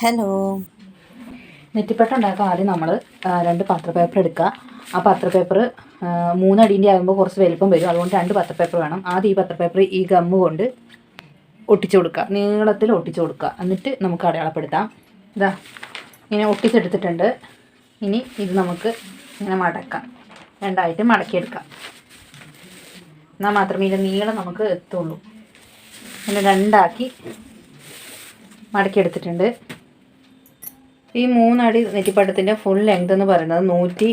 Hello നെറ്റിപ്പട്ട ഉണ്ടാക്കാൻ ആദ്യം നമ്മൾ രണ്ട് പത്രപേപ്പർ എടുക്കുക ആ പത്രപേപ്പർ മൂന്നടീന്റെ ആകുമ്പോൾ കുറച്ച് വലിപ്പം വരും. അതുകൊണ്ട് രണ്ട് പത്രപേപ്പർ വേണം. ആദ്യം ഈ പത്രപേപ്പർ ഈ ഗമ്മ് കൊണ്ട് ഒട്ടിച്ചു കൊടുക്കുക നീളത്തിൽ ഒട്ടിച്ചു കൊടുക്കുക എന്നിട്ട് നമുക്ക് അടയാളപ്പെടുത്താം. ഇതാ ഇങ്ങനെ ഒട്ടിച്ചെടുത്തിട്ടുണ്ട്. ഇനി ഇത് നമുക്ക് ഇങ്ങനെ മടക്കാം. രണ്ടായിട്ട് മടക്കിയെടുക്കാം. എന്നാൽ മാത്രമേ ഇതിന്റെ നീളം നമുക്ക് എത്തുള്ളൂ. ഇങ്ങനെ രണ്ടാക്കി മടക്കിയെടുത്തിട്ടുണ്ട്. ഈ മൂന്നടി നെറ്റിപ്പട്ടത്തിന്റെ ഫുൾ ലെങ്ത് എന്ന് പറയുന്നത് നൂറ്റി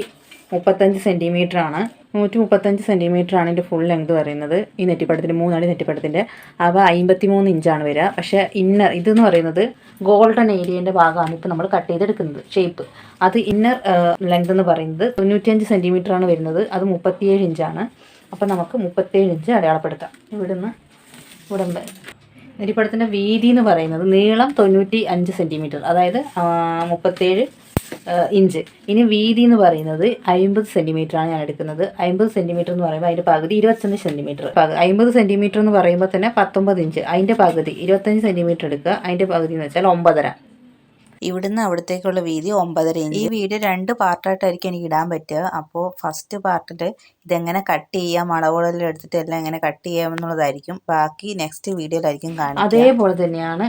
മുപ്പത്തഞ്ച് സെന്റിമീറ്റർ ആണ്. നൂറ്റി മുപ്പത്തഞ്ച് സെന്റിമീറ്റർ ആണ് ഇതിന്റെ ഫുൾ ലെങ്ത് പറയുന്നത് ഈ നെറ്റിപ്പടത്തിന്റെ മൂന്നടി നെറ്റിപ്പടത്തിന്റെ അപ്പോൾ അമ്പത്തി മൂന്ന് ഇഞ്ചാണ് വരിക. പക്ഷേ ഇന്നർ ഇതെന്ന് പറയുന്നത് ഗോൾഡൻ ഏരിയന്റെ ഭാഗമാണ് ഇപ്പോൾ നമ്മൾ കട്ട് ചെയ്തെടുക്കുന്നത് ഷേപ്പ് അത് ഇന്നർ ലെങ്ത് എന്ന് പറയുന്നത് തൊണ്ണൂറ്റിയഞ്ച് സെന്റിമീറ്റർ ആണ് വരുന്നത് അത് മുപ്പത്തിയേഴ് ഇഞ്ചാണ് അപ്പോൾ നമുക്ക് മുപ്പത്തേഴ് ഇഞ്ച് അടയാളപ്പെടുത്താം. ഇവിടുന്ന് ഇവിടം വരെ വീതി എന്ന് പറയുന്നത് നീളം തൊണ്ണൂറ്റി അഞ്ച് സെന്റിമീറ്റർ അതായത് മുപ്പത്തേഴ് ഇഞ്ച്. ഇനി വീതി എന്ന് പറയുന്നത് അമ്പത് സെന്റിമീറ്റർ ആണ് ഞാൻ എടുക്കുന്നത്. അമ്പത് സെന്റിമീറ്റർ എന്ന് പറയുമ്പോൾ അതിന്റെ പകുതി ഇരുപത്തഞ്ച് സെന്റിമീറ്റർ അമ്പത് സെന്റിമീറ്റർ എന്ന് പറയുമ്പോൾ തന്നെ പത്തൊമ്പത് ഇഞ്ച്. അതിന്റെ പകുതി ഇരുപത്തഞ്ച് സെന്റിമീറ്റർ എടുക്കുക. അതിന്റെ പകുതി എന്ന് വെച്ചാൽ ഒമ്പതര. ഇവിടുന്ന് അവിടത്തേക്കുള്ള വീതി ഒമ്പതര ഇഞ്ച് ഈ വീഡിയോ രണ്ട് പാർട്ടായിട്ടായിരിക്കും എനിക്ക് ഇടാൻ പറ്റുക. അപ്പോൾ ഫസ്റ്റ് പാർട്ടിൽ ഇതെങ്ങനെ കട്ട് ചെയ്യാം അളവുകളെല്ലാം എടുത്തിട്ട് എല്ലാം എങ്ങനെ കട്ട് ചെയ്യാം എന്നുള്ളതായിരിക്കും. ബാക്കി നെക്സ്റ്റ് വീഡിയോയിലായിരിക്കും കാണുക അതേപോലെ തന്നെയാണ്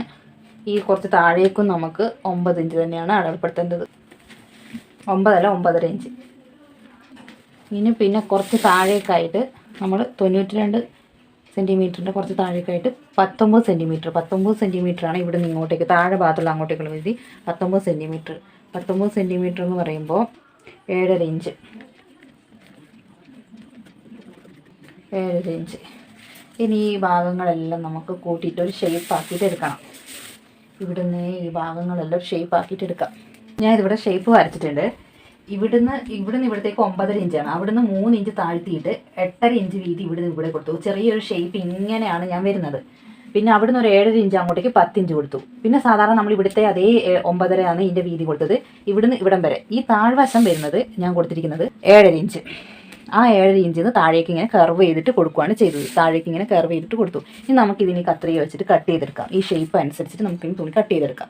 ഈ കുറച്ച് താഴേക്കും നമുക്ക് ഒമ്പത് ഇഞ്ച് തന്നെയാണ് അടയാളപ്പെടുത്തേണ്ടത് ഒമ്പതല്ല ഒമ്പതര ഇഞ്ച് ഇനി പിന്നെ കുറച്ച് താഴേക്കായിട്ട് നമ്മൾ തൊണ്ണൂറ്റി രണ്ട് സെന്റിമീറ്ററിന്റെ കുറച്ച് താഴേക്കായിട്ട് പത്തൊമ്പത് സെന്റിമീറ്റർ പത്തൊമ്പത് സെന്റിമീറ്ററാണ് ഇവിടെ നിന്ന് ഇങ്ങോട്ടേക്ക് താഴെ ഭാഗത്തുള്ള അങ്ങോട്ടേക്കുള്ള വീതി. പത്തൊമ്പത് സെന്റിമീറ്റർ പത്തൊമ്പത് സെന്റിമീറ്റർ എന്ന് പറയുമ്പോൾ ഏഴര ഇഞ്ച്. ഏഴര ഇഞ്ച്. ഇനി ഈ ഭാഗങ്ങളെല്ലാം നമുക്ക് കൂട്ടിയിട്ട് ഒരു ഷേപ്പ് ആക്കിയിട്ട് എടുക്കണം. ഇവിടുന്ന് ഈ ഭാഗങ്ങളെല്ലാം ഷേപ്പ് ആക്കിയിട്ട് എടുക്കാം. ഞാൻ ഇതിവിടെ ഷേപ്പ് വരച്ചിട്ടുണ്ട്. ഇവിടുന്ന് ഇവിടുന്ന് ഇവിടത്തേക്ക് ഒമ്പതര ഇഞ്ചാണ്. അവിടുന്ന് മൂന്ന് ഇഞ്ച് താഴ്ത്തിയിട്ട് എട്ടര ഇഞ്ച് വീതി ഇവിടുന്ന് ഇവിടെ കൊടുത്തു. ചെറിയൊരു ഷേപ്പ് ഇങ്ങനെയാണ് ഞാൻ വരുന്നത്. പിന്നെ അവിടുന്ന് ഒരു ഏഴര ഇഞ്ച് അങ്ങോട്ടേക്ക് പത്ത് ഇഞ്ച് കൊടുത്തു. പിന്നെ സാധാരണ നമ്മൾ ഇവിടുത്തെ അതേ ഒമ്പതരയാണ് ഇതിന്റെ വീതി കൊടുത്തത്. ഇവിടുന്ന് ഇവിടം വരെ. ഈ താഴ്വശം വരുന്നത് ഞാൻ കൊടുത്തിരിക്കുന്നത് ഏഴര ഇഞ്ച്. ആ ഏഴര ഇഞ്ചിൽ നിന്ന് താഴേക്ക് ഇങ്ങനെ കർവ് ചെയ്തിട്ട് കൊടുക്കുകയാണ് ചെയ്തത്. താഴേക്ക് ഇങ്ങനെ കർവ് ചെയ്തിട്ട് കൊടുത്തു. ഇനി നമുക്ക് ഇതിനെ കത്രിക വെച്ചിട്ട് കട്ട് ചെയ്തെടുക്കാം. ഈ ഷേപ്പ് അനുസരിച്ചിട്ട് നമുക്ക് ഇനി തുണി കട്ട് ചെയ്തെടുക്കാം.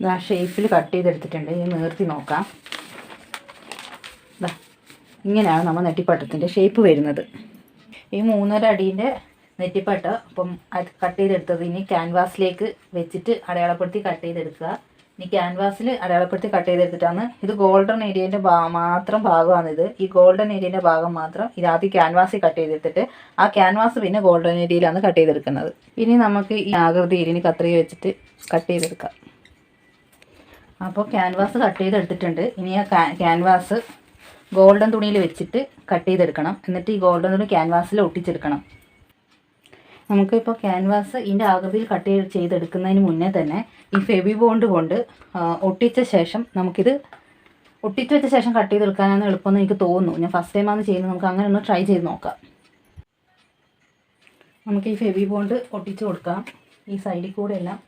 ഇത് ആ ഷേപ്പിൽ കട്ട് ചെയ്തെടുത്തിട്ടുണ്ട്. ഇനി നിർത്തി നോക്കാം. ഇങ്ങനെയാണ് നമ്മൾ നെറ്റിപ്പട്ടത്തിന്റെ ഷേപ്പ് വരുന്നത്. ഈ മൂന്നര അടീന്റെ നെറ്റിപ്പട്ട അപ്പം അത് കട്ട് ചെയ്തെടുത്തത് ഇനി ക്യാൻവാസിലേക്ക് വെച്ചിട്ട് അടയാളപ്പെടുത്തി കട്ട് ചെയ്തെടുക്കുക. ഇനി ക്യാൻവാസിൽ അടയാളപ്പെടുത്തി കട്ട് ചെയ്തെടുത്തിട്ടാണ് ഇത് ഗോൾഡൻ ഏരിയേന്റെ മാത്രം ഭാഗമാണിത് ഈ ഗോൾഡൻ ഏരിയേന്റെ ഭാഗം മാത്രം ഇത് ആദ്യം ക്യാൻവാസിൽ കട്ട് ചെയ്തെടുത്തിട്ട് ആ ക്യാൻവാസ് പിന്നെ ഗോൾഡൻ ഏരിയയിലാണ് കട്ട് ചെയ്തെടുക്കുന്നത്. ഇനി നമുക്ക് ഈ ആകൃതി ഏരിയന് കത്രിക വെച്ചിട്ട് കട്ട് ചെയ്തെടുക്കാം. അപ്പോൾ ക്യാൻവാസ് കട്ട് ചെയ്തെടുത്തിട്ടുണ്ട്. ഇനി ആ ക്യാൻവാസ് ഗോൾഡൻ തുണിയിൽ വെച്ചിട്ട് കട്ട് ചെയ്തെടുക്കണം. എന്നിട്ട് ഈ ഗോൾഡൻ തുണി ക്യാൻവാസിൽ ഒട്ടിച്ചെടുക്കണം. നമുക്കിപ്പോൾ ക്യാൻവാസ് ഇതിന്റെ ആകൃതിയിൽ കട്ട് ചെയ്ത് ചെയ്തെടുക്കുന്നതിന് മുന്നേ തന്നെ ഈ ഫെബി ബോണ്ട് കൊണ്ട് ഒട്ടിച്ച ശേഷം നമുക്കിത് ഒട്ടിച്ച് വെച്ച ശേഷം കട്ട് ചെയ്തെടുക്കാനാണ് എളുപ്പമെന്ന് എനിക്ക് തോന്നുന്നു. ഞാൻ ഫസ്റ്റ് ടൈമാണ് ചെയ്യുന്നത്. നമുക്ക് അങ്ങനെ ഒന്ന് ട്രൈ ചെയ്ത് നോക്കാം. നമുക്ക് ഈ ഫെബി ബോണ്ട് ഒട്ടിച്ച് കൊടുക്കാം. ഈ സൈഡിൽ കൂടെ എല്ലാം.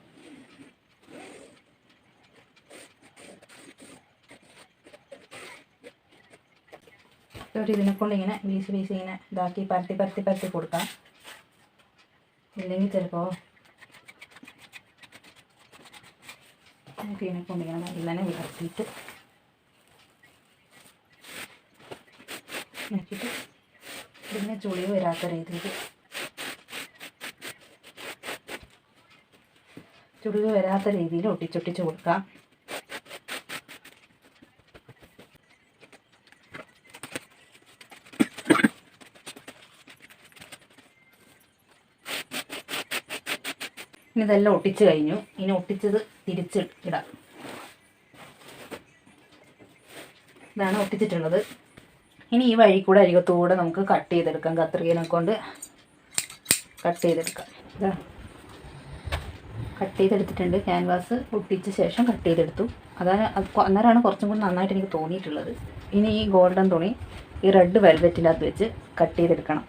ഒരു ഇതിനെ കൊണ്ട് ഇങ്ങനെ വീശി വീശി ഇങ്ങനെ ഇതാക്കി പരത്തി പരത്തി പരത്തി കൊടുക്കാം. ഇല്ലെങ്കിൽ ചിലപ്പോൾ ഇതിനെ കൊണ്ട് ഇങ്ങനെ നല്ലനെ വിളർത്തിയിട്ട് നോക്കിയിട്ട് ഇതിങ്ങനെ ചുളി വരാത്ത രീതിയിൽ ചുളിവ് വരാത്ത രീതിയിൽ ഒട്ടിച്ചൊട്ടിച്ച് കൊടുക്കാം. ഇനി ഇതെല്ലാം ഒട്ടിച്ച് കഴിഞ്ഞു. ഇനി ഒട്ടിച്ചത് തിരിച്ച് ഇടാം ഇതാണ് ഒട്ടിച്ചിട്ടുള്ളത്. ഇനി ഈ വഴി കൂടെ അരികത്തൂടെ നമുക്ക് കട്ട് ചെയ്തെടുക്കാം. കത്രികനെ കൊണ്ട് കട്ട് ചെയ്തെടുക്കാം. ഇതാ. കട്ട് ചെയ്തെടുത്തിട്ടുണ്ട്. ക്യാൻവാസ് ഒട്ടിച്ച ശേഷം കട്ട് ചെയ്തെടുത്തു. അതാണ് അത് അന്നേരമാണ് കുറച്ചും കൂടി നന്നായിട്ട് എനിക്ക് തോന്നിയിട്ടുള്ളത്. ഇനി ഈ ഗോൾഡൻ തുണി ഈ റെഡ് വെൽവെറ്റിനകത്ത് വെച്ച് കട്ട് ചെയ്തെടുക്കണം.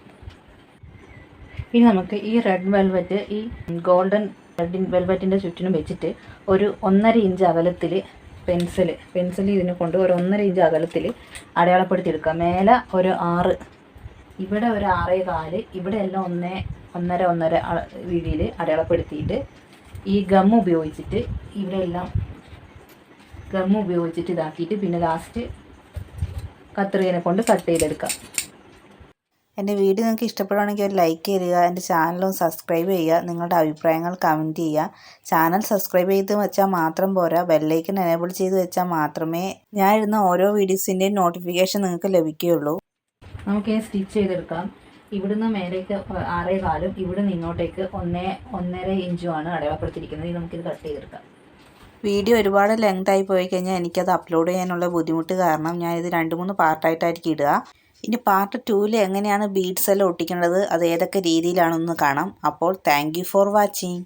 ഇനി നമുക്ക് ഈ റെഡ് വെൽവെറ്റ് ഈ ഗോൾഡൻ റെഡ് വെൽവെറ്റിന്റെ ചുറ്റിനും വെച്ചിട്ട് ഒരു ഒന്നര ഇഞ്ച് അകലത്തിൽ പെൻസിൽ പെൻസിൽ ഇതിനെ കൊണ്ട് ഒരു ഒന്നര ഇഞ്ച് അകലത്തിൽ അടയാളപ്പെടുത്തി എടുക്കുക മേലെ ഒരു ആറ് ഇവിടെ ഒരു ആറേ കാൽ ഇവിടെ എല്ലാം ഒന്നേ ഒന്നര ഒന്നര രീതിയിൽ അടയാളപ്പെടുത്തിയിട്ട് ഈ ഗം ഉപയോഗിച്ചിട്ട് ഇവിടെ എല്ലാം ഗം ഉപയോഗിച്ചിട്ട് ഇതാക്കിയിട്ട് പിന്നെ ലാസ്റ്റ് കത്രികനെ കൊണ്ട് കട്ട് ചെയ്തെടുക്കാം എന്റെ വീഡിയോ നിങ്ങൾക്ക് ഇഷ്ടപ്പെടുകയാണെങ്കിൽ ഒരു ലൈക്ക് ചെയ്യുക എന്റെ ചാനലും സബ്സ്ക്രൈബ് ചെയ്യുക നിങ്ങളുടെ അഭിപ്രായങ്ങൾ കമന്റ് ചെയ്യുക. ചാനൽ സബ്സ്ക്രൈബ് ചെയ്ത് വെച്ചാൽ മാത്രം പോരാ ബെല്ലൈക്കൺ എനേബിൾ ചെയ്ത് വെച്ചാൽ മാത്രമേ ഞാൻ ഇടുന്ന ഓരോ വീഡിയോസിന്റെയും നോട്ടിഫിക്കേഷൻ നിങ്ങൾക്ക് ലഭിക്കുകയുള്ളൂ. നമുക്ക് സ്റ്റിച്ച് ചെയ്തെടുക്കാം. ഇവിടുന്ന് മേലേക്ക് ആറേ കാലും ഇവിടുന്ന് ഇങ്ങോട്ടേക്ക് ഒന്നേ ഒന്നര ഇഞ്ചുമാണ് അടയാളപ്പെടുത്തിയിരിക്കുന്നത്. ഇത് നമുക്കിത് കട്ട് ചെയ്തെടുക്കാം. വീഡിയോ ഒരുപാട് ലെങ്ത് ആയി പോയി കഴിഞ്ഞാൽ എനിക്കത് അപ്ലോഡ് ചെയ്യാനുള്ള ബുദ്ധിമുട്ട് കാരണം ഞാനിത് രണ്ട് മൂന്ന് പാർട്ടായിട്ടായിരിക്കും ഇടുക. ഇനി പാർട്ട് ടൂവിൽ എങ്ങനെയാണ് ബീഡ്സ് എല്ലാം ഒട്ടിക്കേണ്ടത് അത് ഏതൊക്കെ രീതിയിലാണെന്ന് കാണാം. അപ്പോൾ താങ്ക് ഫോർ വാച്ചിങ്